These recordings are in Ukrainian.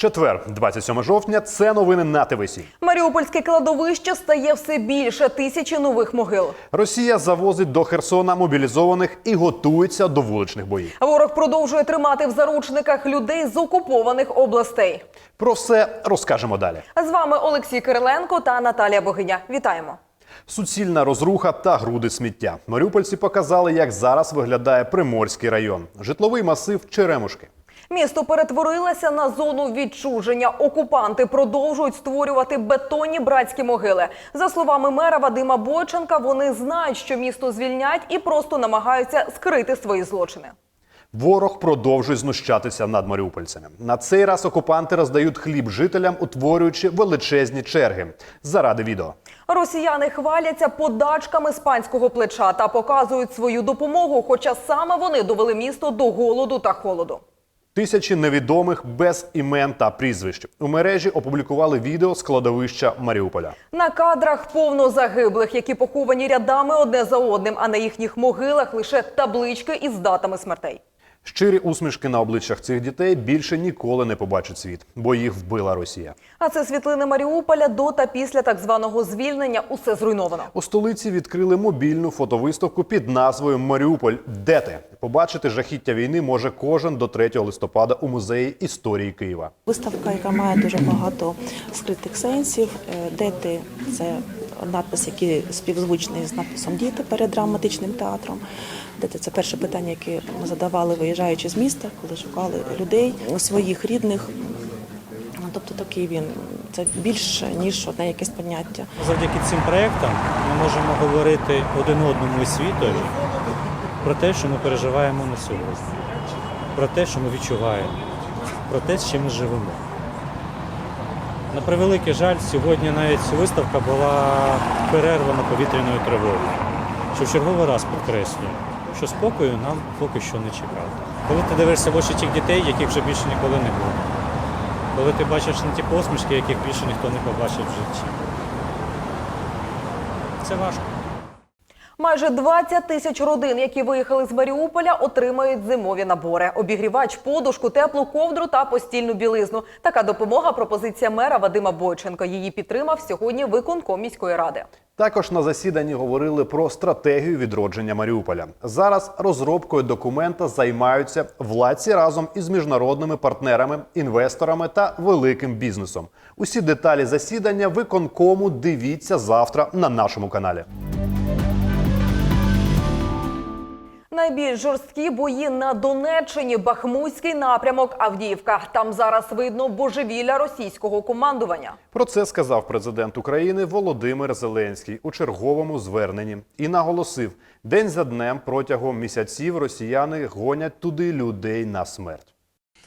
Четвер, 27 жовтня. Це новини на ТВСі. Маріупольське кладовище стає все більше тисячі нових могил. Росія завозить до Херсона мобілізованих і готується до вуличних боїв. Ворог продовжує тримати в заручниках людей з окупованих областей. Про все розкажемо далі. З вами Олексій Кириленко та Наталія Богиня. Вітаємо. Суцільна розруха та груди сміття. Маріупольці показали, як зараз виглядає Приморський район, житловий масив Черемушки. Місто перетворилося на зону відчуження. Окупанти продовжують створювати бетонні братські могили. За словами мера Вадима Бойченка, вони знають, що місто звільнять і просто намагаються скрити свої злочини. Ворог продовжує знущатися над маріупольцями. На цей раз окупанти роздають хліб жителям, утворюючи величезні черги заради відео. Росіяни хваляться подачками з панського плеча та показують свою допомогу, хоча саме вони довели місто до голоду та холоду. Тисячі невідомих без імен та прізвищ у мережі опублікували відео з кладовища Маріуполя. На кадрах повно загиблих, які поховані рядами одне за одним, а на їхніх могилах лише таблички із датами смертей. Щирі усмішки на обличчях цих дітей більше ніколи не побачить світ, бо їх вбила Росія. А це світлини Маріуполя до та після так званого звільнення. Усе зруйновано. У столиці відкрили мобільну фотовиставку під назвою Маріуполь. Де ти? Побачити жахіття війни може кожен до 3 листопада у музеї історії Києва. Виставка, яка має дуже багато скритих сенсів. Е, Дети це надпис, який співзвучний з надписом Діти перед драматичним театром. Дети це перше питання, яке ми задавали, виїжджаючи з міста, коли шукали людей своїх рідних. Ну, Тобто такий він це більше ніж одне якесь поняття. Завдяки цим проектам ми можемо говорити один одному і світові про те, що ми переживаємо на сьогодні, про те, що ми відчуваємо, про те, з чим ми живемо. На превеликий жаль, сьогодні навіть виставка була перервана повітряною тривогою, що в черговий раз підкреслює, що спокою нам поки що не чекати. Коли ти дивишся в очі тих дітей, яких вже більше ніколи не було. коли ти бачиш на ті посмішки, яких більше ніхто не побачив в житті. Це важко. Майже 20 тисяч родин, які виїхали з Маріуполя, отримають зимові набори: обігрівач, подушку, теплу ковдру та постільну білизну. Така допомога пропозиція мера Вадима Бойченка. Її підтримав сьогодні виконком міської ради. Також на засіданні говорили про стратегію відродження Маріуполя. Зараз розробкою документа займаються владці разом із міжнародними партнерами, інвесторами та великим бізнесом. Усі деталі засідання виконкому дивіться завтра на нашому каналі. Найбільш жорсткі бої на Донеччині, Бахмутський напрямок, Авдіївка. Там зараз видно божевілля російського командування. Про це сказав президент України Володимир Зеленський у черговому зверненні і наголосив: день за днем протягом місяців росіяни гонять туди людей на смерть.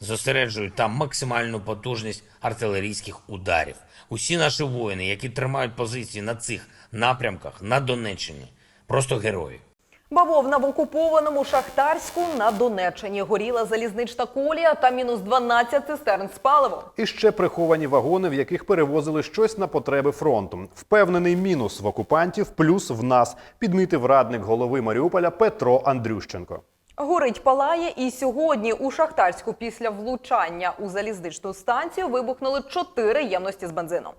зосереджують там максимальну потужність артилерійських ударів. Усі наші воїни, які тримають позиції на цих напрямках на Донеччині, просто герої. Бавовна в окупованому Шахтарську на Донеччині горіла залізнична колія та мінус 12 цистерн з паливом. І ще приховані вагони, в яких перевозили щось на потреби фронту. Впевнений мінус в окупантів, плюс в нас, підмітив радник голови Маріуполя Петро Андрющенко. Горить палає, і сьогодні у Шахтарську після влучання у залізничну станцію вибухнули чотири ємності з бензином.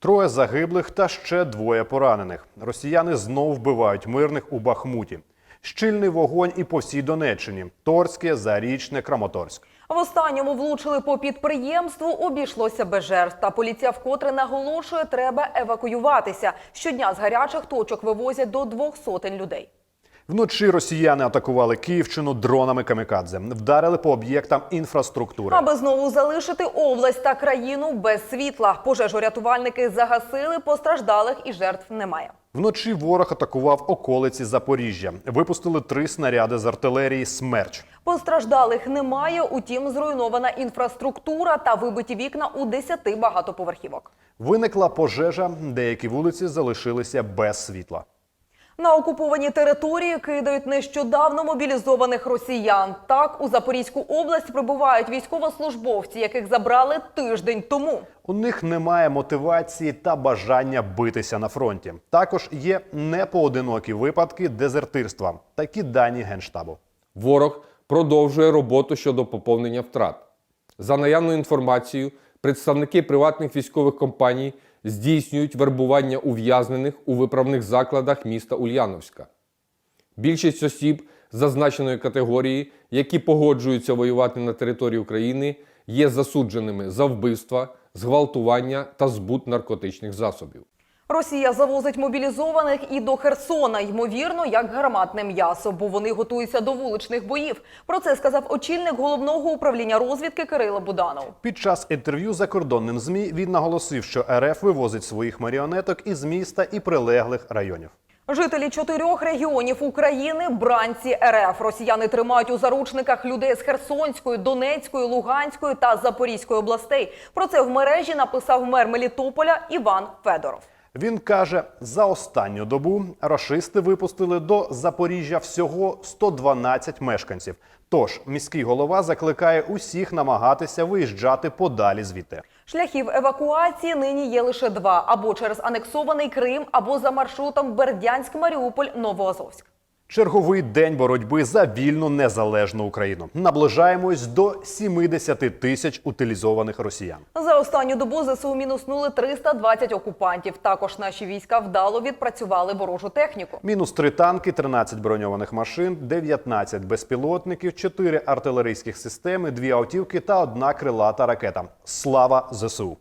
Троє загиблих та ще двоє поранених. Росіяни знов вбивають мирних у Бахмуті. Щільний вогонь і по всій Донеччині: Торське, Зарічне, Краматорськ. В останньому влучили по підприємству, обійшлося без жертв. Та поліція вкотре наголошує, треба евакуюватися. Щодня з гарячих точок вивозять до двох сотень людей. Вночі росіяни атакували Київщину дронами камікадзе, вдарили по об'єктам інфраструктури. Аби знову залишити область та країну без світла. Пожежорятувальники загасили постраждалих і жертв немає. Вночі ворог атакував околиці Запоріжжя. Випустили три снаряди з артилерії Смерч. Постраждалих немає, утім зруйнована інфраструктура та вибиті вікна у 10 багатоповерхівок. Виникла пожежа, деякі вулиці залишилися без світла. На окуповані території кидають нещодавно мобілізованих росіян. Так у Запорізьку область прибувають військовослужбовці, яких забрали тиждень тому. У них немає мотивації та бажання битися на фронті. Також є непоодинокі випадки дезертирства. Такі дані генштабу. Ворог продовжує роботу щодо поповнення втрат. За наявною інформацією, представники приватних військових компаній здійснюють вербування ув'язнених у виправних закладах міста Ульяновська. Більшість осіб зазначеної категорії, які погоджуються воювати на території України, є засудженими за вбивства, зґвалтування та збут наркотичних засобів. Росія завозить мобілізованих і до Херсона, ймовірно, як гарматне м'ясо, бо вони готуються до вуличних боїв. Про це сказав очільник головного управління розвідки Кирило Буданов. Під час інтерв'ю закордонним ЗМІ він наголосив, що РФ вивозить своїх маріонеток із міста і прилеглих районів. Жителі чотирьох регіонів України бранці РФ. Росіяни тримають у заручниках людей з Херсонської, Донецької, Луганської та Запорізької областей. Про це в мережі написав мер Мелітополя Іван Федоров. Він каже, за останню добу рашисти випустили до Запоріжжя всього 112 мешканців. Тож міський голова закликає усіх намагатися виїжджати подалі звідти. Шляхів евакуації нині є лише два: або через анексований Крим, або за маршрутом Бердянськ, Маріуполь, Новоазовськ. Черговий день боротьби за вільну незалежну Україну. Наближаємось до 70 тисяч утилізованих росіян. За останню добу ЗСУ мінуснули 320 окупантів. Також наші війська вдало відпрацювали ворожу техніку. Мінус три танки, 13 броньованих машин, 19 безпілотників, 4 артилерійських системи, 2 автівки та одна крилата ракета. Слава ЗСУ!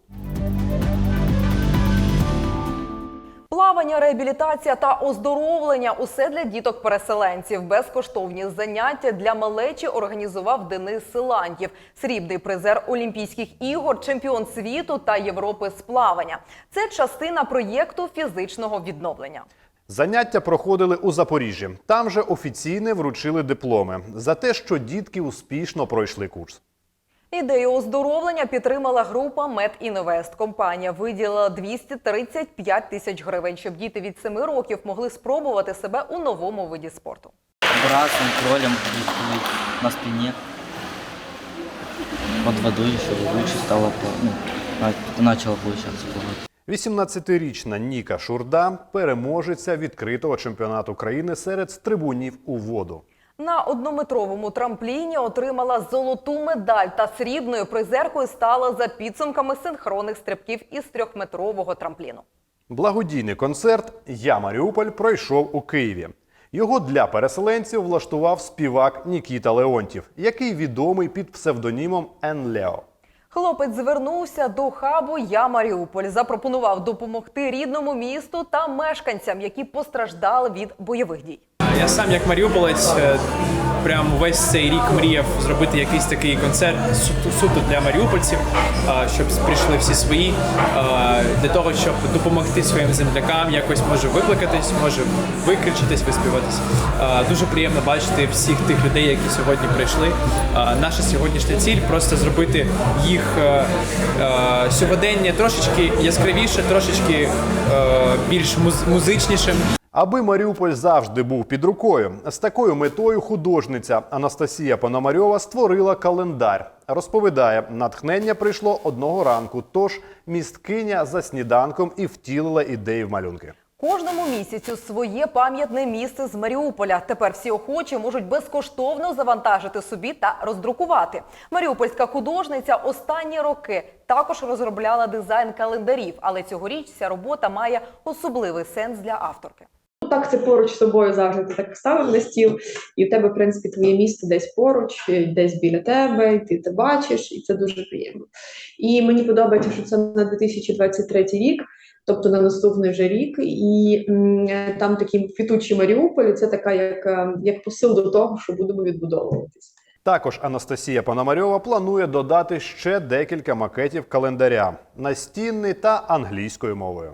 Плавання, реабілітація та оздоровлення усе для діток-переселенців. Безкоштовні заняття для малечі організував Денис Силантьєв, срібний призер Олімпійських ігор, чемпіон світу та Європи з плавання. Це частина проєкту фізичного відновлення. Заняття проходили у Запоріжжі. Там же офіційно вручили дипломи за те, що дітки успішно пройшли курс. Ідею оздоровлення підтримала група «Медінвест». Компанія виділила 235 тисяч гривень, щоб діти від 7 років могли спробувати себе у новому виді спорту. брасом, кролем на спине. Под водой еще лучше стало, ну, начало получаться 18-річна Ніка Шурда переможеця відкритого чемпіонату країни серед стрибунів у воду. На однометровому трампліні отримала золоту медаль та срібною призеркою стала за підсумками синхронних стрибків із трьохметрового трампліну. Благодійний концерт Я Маріуполь пройшов у Києві. Його для переселенців влаштував співак Нікіта Леонтів, який відомий під псевдонімом Енлео. Хлопець звернувся до хабу Я Маріуполь, запропонував допомогти рідному місту та мешканцям, які постраждали від бойових дій. Я сам як маріуполець е, прям весь цей рік мріяв зробити якийсь такий концерт суто, для маріупольців, е, щоб прийшли всі свої, е, для того, щоб допомогти своїм землякам, якось може викликатись, може викричатись, виспіватись. Дуже приємно бачити всіх тих людей, які сьогодні прийшли. Наша сьогоднішня ціль просто зробити їх сьогодення трошечки яскравіше, трошечки більш музичнішим. Аби Маріуполь завжди був під рукою. З такою метою художниця Анастасія Пономарьова створила календар. Розповідає, натхнення прийшло одного ранку. Тож місткиня за сніданком і втілила ідеї в малюнки. Кожному місяцю своє пам'ятне місце з Маріуполя. Тепер всі охочі можуть безкоштовно завантажити собі та роздрукувати. Маріупольська художниця останні роки також розробляла дизайн календарів, але цьогоріч ця робота має особливий сенс для авторки. Так, це поруч з собою завжди ти так ставив на стіл, і в тебе, в принципі, твоє місце десь поруч, десь біля тебе, і ти це бачиш, і це дуже приємно. І мені подобається, що це на 2023 рік, тобто на наступний вже рік, і м, там такі квітучі Маріуполі, це така як, е, як посил до того, що будемо відбудовуватись. Також Анастасія Пономарьова планує додати ще декілька макетів календаря настінний та англійською мовою.